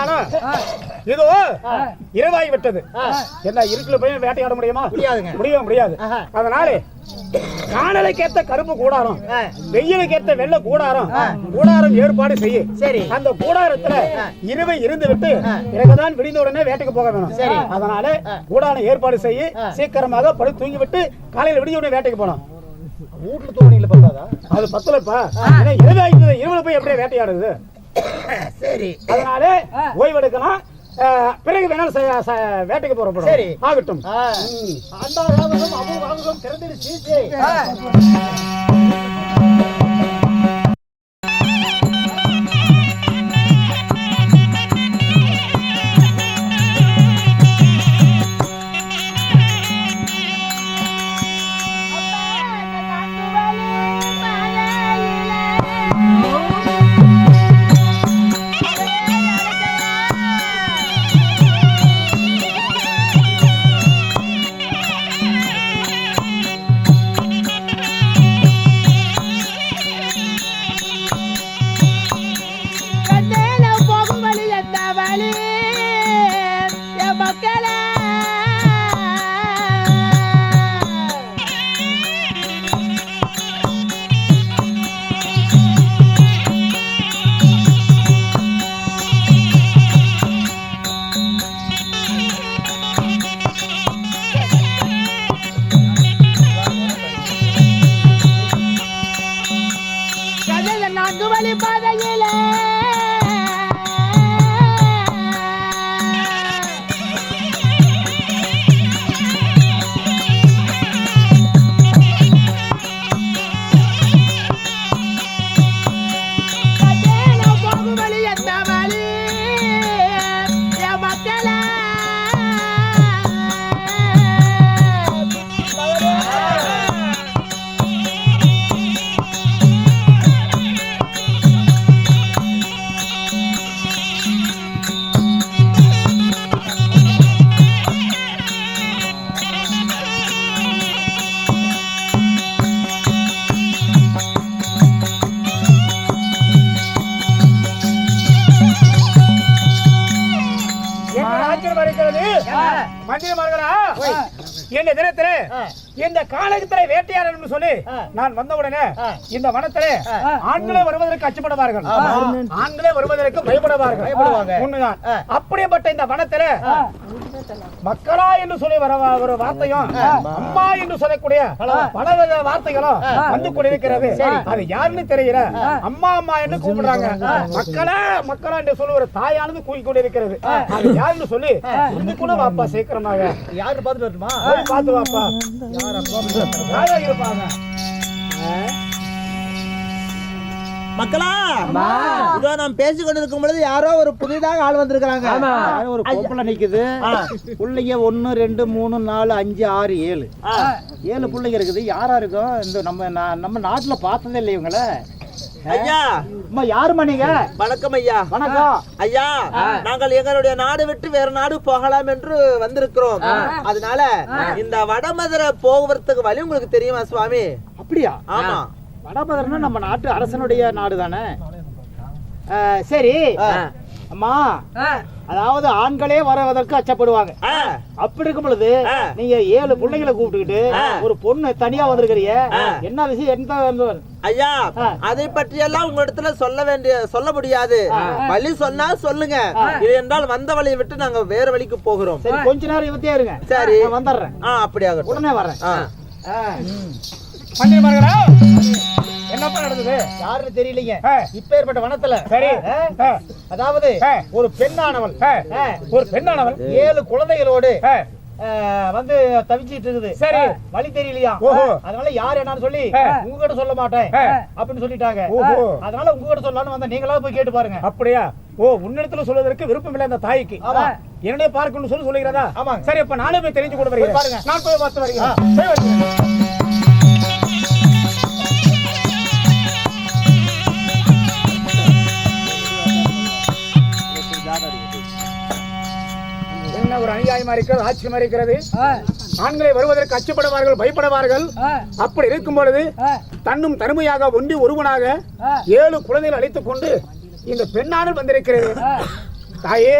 இருந்தாலும் இதோ இரவாகி விட்டது என்ன இருட்டுல போய் வேட்டையாட முடியுமா? முடியாதுங்க. முடியும் முடியாது. அதனாலே காணலுக்கேத்த கருப்பு கூடாரம். வெயிலுக்கேத்த வெள்ளை கூடாரம் கூடாரம் ஏற்பாடு செய்ய. சரி. அந்த கூடாரத்துல. இரவை இருந்து விட்டு பிறகுதான் விடிந்த உடனே வேட்டைக்கு போக வேணும். சரி. அதனால கூடாரம் ஏற்பாடு செய்ய. சீக்கிரமாக படு தூங்கி விட்டு காலையில விடிய உடனே வேட்டைக்கு போனோம் வீட்டுல தோணியில பார்த்தாதா அது பத்தலப்பா. ஏன்னா இரவு ஆகிடுது இரவுல போய் எப்படியே வேட்டையாடுது. சரி. அதனால ஓய்வெடுக்கலாம் பிறகு வேணாலும் வேட்டைக்கு போறப்படும் சரி. ஆகட்டும். அந்த திறந்துடுச்சு மந்திரி மருகரா இந்த தினத்திலே? இந்த காலகத்திலே வேட்டையாடணும்னு சொல்லி. நான் வந்த உடனே. இந்த வனத்திலே. ஆண்களே வருவதற்கு அச்சப்படுவார்கள். ஆண்களே வருவதற்கு பயப்படுவார்கள். உண்மைதான். அப்படிப்பட்ட இந்த வனத்திலே மக்களா என்று சொல்லி வர ஒரு வார்த்தையும் அம்மா என்று சொல்லக்கூடிய பலவித வார்த்தைகளும் வந்து கொண்டிருக்கிறது. அது யாருன்னு தெரியல. அம்மா அம்மா என்று கூப்பிடுறாங்க. மக்களா மக்களா என்று சொல்லி ஒரு தாயானது கூறி கொண்டிருக்கிறது. அது யாருன்னு சொல்லி இதுக்குள்ள வாப்பா சீக்கிரமாக யாரு பார்த்துட்டு வரட்டுமா? பார்த்து வாப்பா. மக்களா இதோ நாம் பேசிக் கொண்டிருக்கும் பொழுது யாரோ ஒரு புதிதாக ஆள் வந்திருக்கிறாங்க. ஒரு பொம்பளை நிக்குது. பிள்ளைங்க ஒன்னு ரெண்டு மூணு நாலு அஞ்சு ஆறு ஏழு. ஏழு பிள்ளைங்க இருக்குது. யாரா இருக்கும் இந்த நம்ம நம்ம நாட்டுல பார்த்ததே இல்லை இவங்கள. ஐயா. அம்மா யாரும்மா நீங்க? வணக்கம் ஐயா. வணக்கம். ஐயா நாங்கள் எங்களுடைய நாடு விட்டு வேற நாடு போகலாம் என்று வந்திருக்கிறோம். அதனால இந்த வடமதுரை போவதற்கு வழி உங்களுக்கு தெரியுமா சுவாமி? அப்படியா? ஆமா. வடபதர்னா நம்ம நாட்டு அரசனுடைய நாடு தானே சரி. அம்மா அதாவது ஆண்களே வருவதற்கு அச்சப்படுவாங்க. அப்படி இருக்கும் பொழுது. நீங்க ஏழு பிள்ளைங்களை கூப்பிட்டுக்கிட்டு. ஒரு பொண்ணு தனியா வந்திருக்கிறீங்க. என்ன விஷயம்? எந்த ஐயா. அதை பற்றியெல்லாம் உங்களிடத்துல சொல்ல வேண்டிய சொல்ல முடியாது. வழி சொன்னா சொல்லுங்க. இது என்றால் வந்த வழியை விட்டு நாங்க வேற வழிக்கு போகிறோம். சரி கொஞ்ச நேரம் இவத்தே இருங்க. சரி. வந்துடுறேன். ஆ அப்படியாகட்டும். உடனே வர்றேன். ஆ. மந்திரி மருகரா என்னப்பா நடந்தது யாருன்னு தெரியலீங்க. இப்ப ஏற்பட்ட வனத்துல சரி. அதாவது. ஒரு பெண்ணானவள். ஒரு பெண்ணானவள் ஏழு குழந்தைகளோடு வந்து தவிச்சிட்டு இருக்குது சரி. வழி தெரியலையா. அதனால யார் என்னன்னு சொல்லி. உங்ககிட்ட சொல்ல மாட்டேன். அப்படின்னு சொல்லிட்டாங்க. அதனால உங்ககிட்ட சொல்லலாம்னு வந்தா நீங்களா போய் கேட்டு பாருங்க அப்படியா ஓ உன்னிடத்துல சொல்வதற்கு விருப்பம் இல்லை அந்த தாய்க்கு ஆமா. என்னுடைய பார்க்கணும்னு சொல்லி சொல்லுகிறதா ஆமாங்க. சரி அப்ப நானே போய் தெரிஞ்சு கூட பாருங்க. நான் போய் பார்த்து ஆ. என்ன ஒரு அநியாயமா இருக்கிறது ஆச்சரியமா இருக்கிறது? ஆண்களை வருவதற்கு அச்சப்படுவார்கள் பயப்படுவார்கள். அப்படி இருக்கும் பொழுது தன்னும் தருமையாக ஒன்றி ஒருவனாக ஏழு குழந்தைகள் அழைத்துக் கொண்டு இந்த பெண்ணானல் வந்திருக்கிறது. தாயே.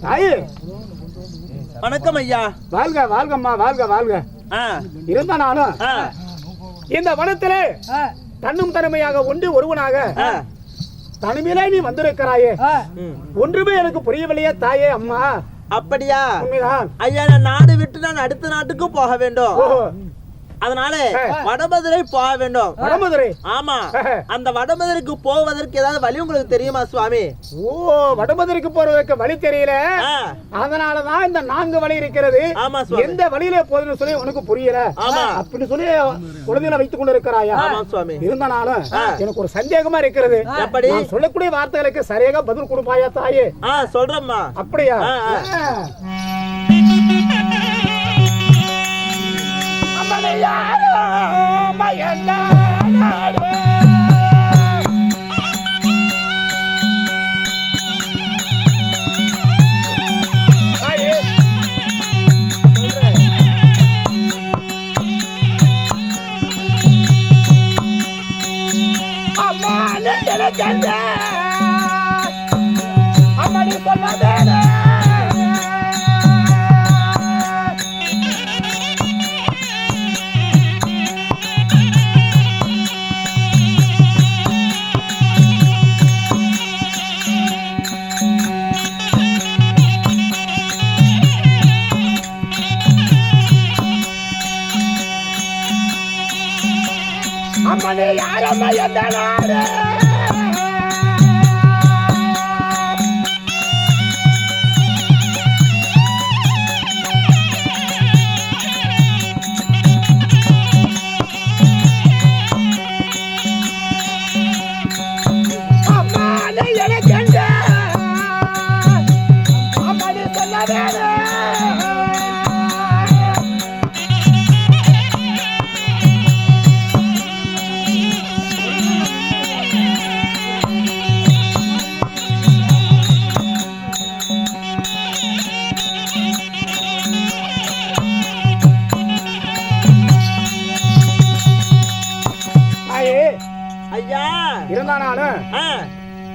தாயே. வணக்கம் ஐயா. வாழ்க வாழ்கம்மா வாழ்க வாழ்க. ஆ, இருந்த நானும் இந்த வனத்திலே தன்னும் தனிமையாக ஒன்று ஒருவனாக ஆ. தனிமையிலே நீ வந்திருக்கிறாயே. ஒன்றுமே எனக்கு புரியவில்லையே தாயே அம்மா. அப்படியா? ஐயா நான் நாடு விட்டு நான் அடுத்த நாட்டுக்கு போக வேண்டும். அதனால. வடமதுரை போக வேண்டும். வடமதுரை? ஆமா. அந்த வடமதுரைக்கு போவதற்கு ஏதாவது வழி உங்களுக்கு தெரியுமா சுவாமி? ஓ வடமதுரைக்கு போறதுக்கு வழி தெரியல. அதனாலதான் இந்த நான்கு வழி இருக்கிறது. ஆமா எந்த வழியில போகுதுன்னு சொல்லி உனக்கு புரியல. ஆமா. அப்படின்னு சொல்லி குழந்தையில வைத்துக் கொண்டு இருக்கிறாயா ஆமா சுவாமி. இருந்தாலும். எனக்கு ஒரு சந்தேகமா இருக்கிறது. எப்படி? நான் சொல்லக்கூடிய வார்த்தைகளுக்கு சரியாக பதில் கொடுப்பாயா தாயே? சொல்றேம்மா. அப்படியா? ஆ, ஆ. Samaya Danada.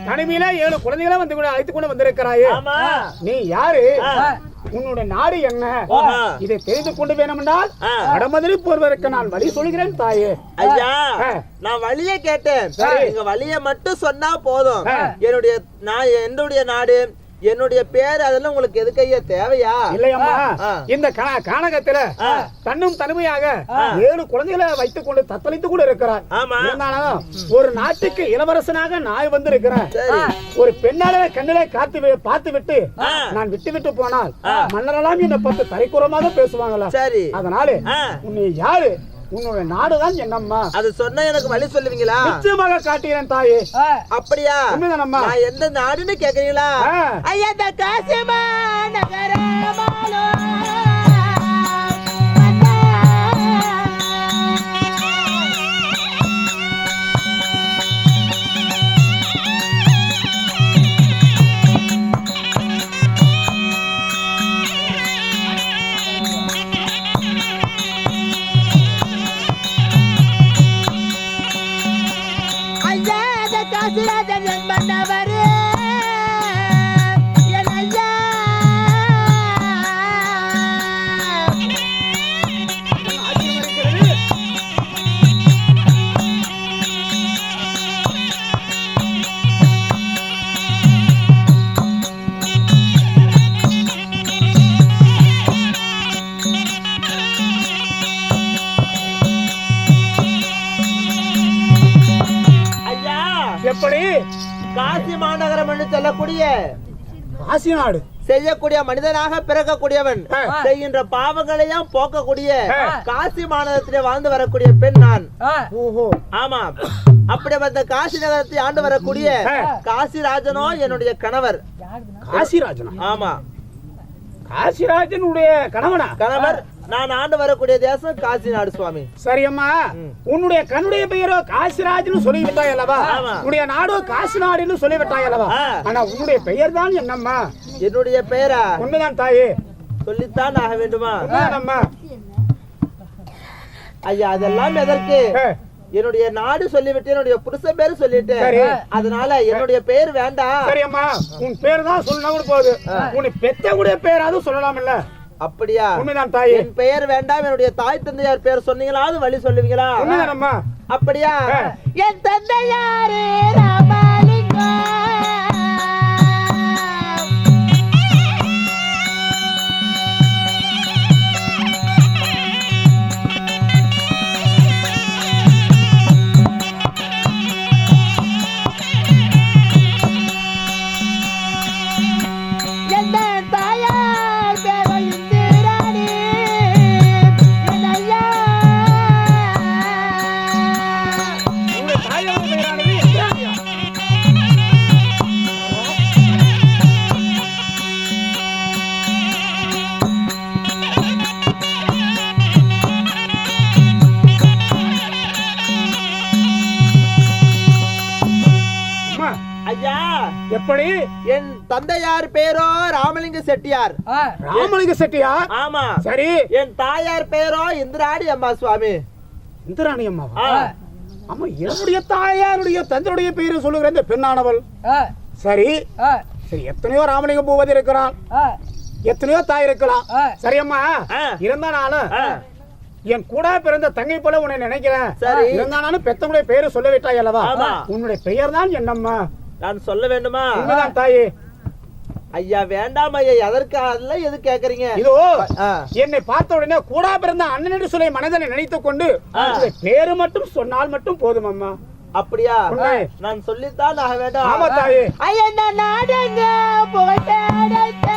தனிமையில ஏழு குழந்தைகளை வந்து கூட அழைத்து கொண்டு வந்திருக்கிறாயே நீ யாரு. உன்னோட நாடு என்ன. இதை தெரிந்து கொண்டு வேணுமென்றால். வடமதுரை போர்வதற்கு நான் வழி சொல்கிறேன் தாயே ஐயா. நான் வழிய கேட்டேன். நீங்க வழிய மட்டும் சொன்னா போதும். என்னுடைய நான் என்னுடைய நாடு என்னுடைய பேர் அதெல்லாம் உங்களுக்கு எதுக்கு ஐயா? தேவையா? இல்லையம்மா. இந்த கானகத்துல. தன்னும் தனிமையாக ஏழு குழந்தைகளை வைத்துக் கொண்டு தத்தளித்து கூட இருக்கிறார். இருந்தாலும் ஒரு நாட்டுக்கு இளவரசனாக நான் வந்திருக்கிறேன் சரி. ஒரு பெண்ணால கண்ணிலே காத்து பார்த்து விட்டு. நான் விட்டு விட்டு போனால் மன்னரெல்லாம் என்னை பத்து தரைக்குறமாக பேசுவாங்களா? சரி. அதனால. உன்னை யாரு உன்னோட நாடுதான் என்னம்மா அது சொன்னா எனக்கு வழி சொல்லுவீங்களா? நிச்சயமாக காட்டுகிறேன் தாயே. அப்படியா? உண்மைதானம்மா. நான் எந்த நாடுன்னு கேக்குறீங்களா. ஐயா காசிமா நகரமாலோ காசி மாநகரம் என்று சொல்லக்கூடிய காசி நாடு செய்யக்கூடிய மனிதனாக பிறக்கக்கூடியவன். செய்கின்ற பாவங்களையும் போக்கக்கூடிய. காசி மாநகரத்திலே வாழ்ந்து வரக்கூடிய பெண் நான். ஓஹோ. ஆமா. அப்படிப்பட்ட காசி நகரத்தை ஆண்டு வரக்கூடிய. காசிராஜனோ என்னுடைய கணவர். காசிராஜனா? ஆமா. காசிராஜனுடைய கணவனா? கணவர். நான் ஆண்டு வரக்கூடிய தேசம் காசி நாடு சுவாமி. சரியம்மா. உன்னுடைய கண்ணுடைய பெயரோ காசிராஜ்னு சொல்லிவிட்டாய் அல்லவா. உன்னுடைய நாடோ காசி நாடுன்னு சொல்லிவிட்டாய் அல்லவா. ஆனா உன்னுடைய பெயர் தான் என்னம்மா? என்னுடைய பெயரா? உண்மைதான் தாயே. சொல்லித்தான் ஆக வேண்டுமா? ஐயா அதெல்லாம் எதற்கு? என்னுடைய நாடு சொல்லிவிட்டு என்னுடைய புருஷன் பேரு சொல்லிட்டு. அதனால என்னுடைய பேர் வேண்டாம். சரி அம்மா உன் பேர் தான் சொல்லணும் கூட போகுது உன்னை பெத்த கூட பேராவது சொல்லலாம் இல்ல அப்படியா? உண்மைதான் தாயே. என் பெயர் வேண்டாம் என்னுடைய தாய் தந்தையார் பேர் சொன்னீங்களாவது வழி சொல்லுவீங்களா? அப்படியா? என் தந்தையாரே ராமலிங்கம் எப்படி என் தந்தையார் பேரோ ராமலிங்க செட்டியார். ராமலிங்க செட்டியா ஆமா. சரி. என் தாயார் பேரோ இந்திராணி அம்மா சுவாமி. இந்திராணி அம்மாவா? ஆமா என்னுடைய தாயாருடைய தந்தையுடைய பேரு சொல்லுகிற இந்த பெண்ணானவள். சரி. சரி எத்தனையோ ராமலிங்க பூவதி இருக்கிறான் எத்தனையோ தாய் இருக்கலாம் சரி அம்மா. ஆ. இருந்தானாலும் ஆ, என் கூட பிறந்த தங்கை போல உன்னை நினைக்கிறேன். சரி. இருந்தானாலும் பெத்தனுடைய பேரு சொல்ல விட்டாய் அல்லவா. உன்னுடைய பெயர் தான் என்னம்மா? நான் சொல்ல வேண்டுமா? தாயே. ஐயா வேண்டாம் ஐயா எதற்கு அதெல்லாம் எது கேக்குறீங்க இதோ என்னை பார்த்த உடனே கூட பிறந்த அண்ணன் சொல்லி மனிதனை நினைத்துக் கொண்டு பேரு மட்டும் சொன்னால் மட்டும் போதும் அம்மா அப்படியா. நான் சொல்லித்தான் ஆக ஆமா வேண்டாம் தாயே ஐயன நாடங்க புகழ்பெறத்த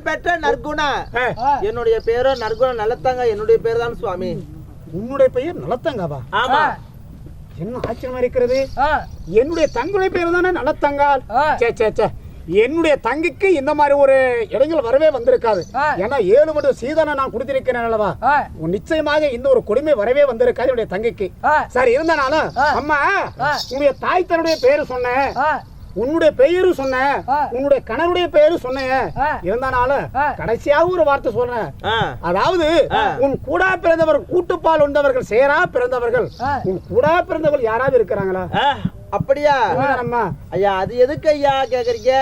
புகழ் பெற்ற நற்குணா. என்னுடைய பேரோ நற்குண நல்லத்தாங்க என்னுடைய பேர் தான் சுவாமி. உன்னுடைய பெயர் நலத்தங்காவா? ஆமா. என்ன ஆச்சரியமா இருக்கிறது? என்னுடைய தங்களுடைய பேர் தானே நலத்தங்கால் சே சே சே என்னுடைய தங்கிக்கு இந்த மாதிரி ஒரு இடங்கள் வரவே வந்திருக்காது. ஏன்னா ஏழு மட்டும் சீதனை நான் கொடுத்திருக்கிறேன் அல்லவா? உன் நிச்சயமாக இந்த ஒரு கொடுமை வரவே வந்திருக்காது என்னுடைய தங்கைக்கு. சரி இருந்தாலும் அம்மா உன்னுடைய தாய் தன்னுடைய பேரு சொன்னேன். உன்னுடைய பெயரும் சொன்னேன் உன்னுடைய கணவனுடைய பேரும் சொன்னேன் இருந்தானாலும் கடைசியாக ஒரு வார்த்தை சொல்றேன். அதாவது உன் கூட பிறந்தவர்கள் கூட்டுப்பால் உண்டவர்கள் சேரா பிறந்தவர்கள். உன் கூட பிறந்தவர்கள் யாராவது இருக்கிறாங்களா? அப்படியா? ஐயா அது எதுக்கு ஐயா கேக்குறீங்க?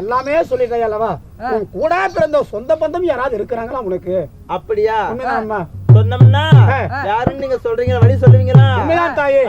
எல்லாமே சொல்லிட்டேன் அல்லவா உன் கூட பிறந்த சொந்த பந்தம் யாராவது இருக்கிறாங்களா உனக்கு? அப்படியா? உண்மைதானம்மா? சொன்னோம்னா. யாருன்னு நீங்க சொல்றீங்க வழி சொல்லுவீங்களா? தாயே.